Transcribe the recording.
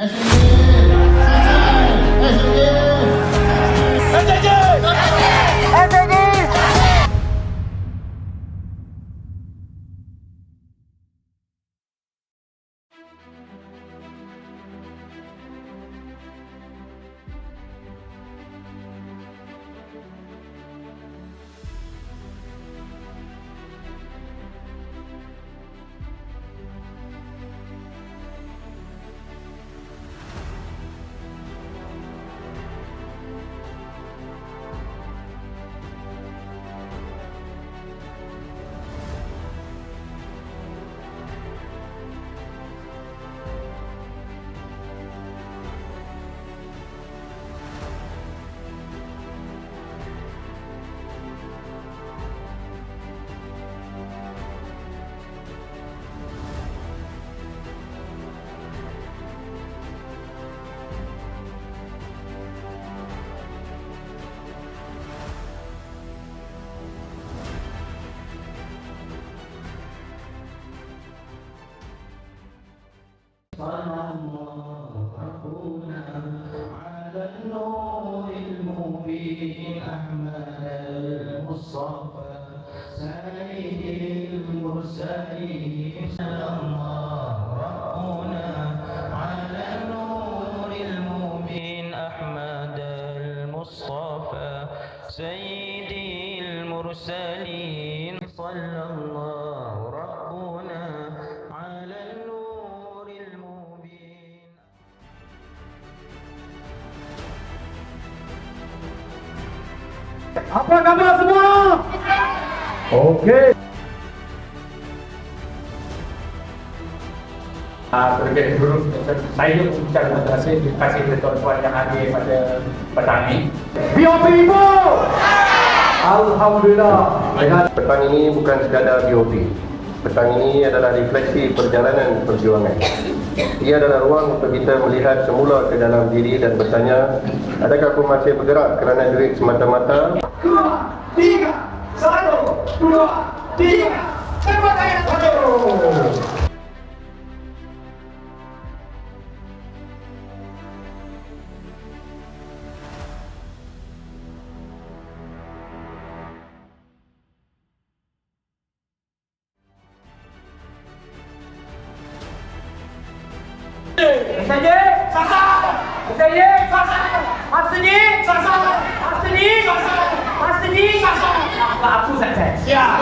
As صلى الله على النور المبين أحمد المصطفى سيد المرسلين صلى الله على النور المبين أحمد المصطفى سيد المرسلين Apa khabar semua? Okey. Ah, terkait dulu, saya ucapkan terima kasih terima kasih kepada tuan-tuan yang hadir pada petang ini. BOP Ibu! Alhamdulillah. Dengan Petang ini bukan sekadar BOP. Petang ini adalah refleksi perjalanan perjuangan. Ia adalah ruang untuk kita melihat semula ke dalam diri dan bertanya, adakah aku masih bergerak kerana duit semata-mata dua, tiga, satu, dua, tiga, cepat ayat satu. 백사님 사사 백사님 사사 아스니 사사 아스니 사사 아스니 사사 아프 사사 야.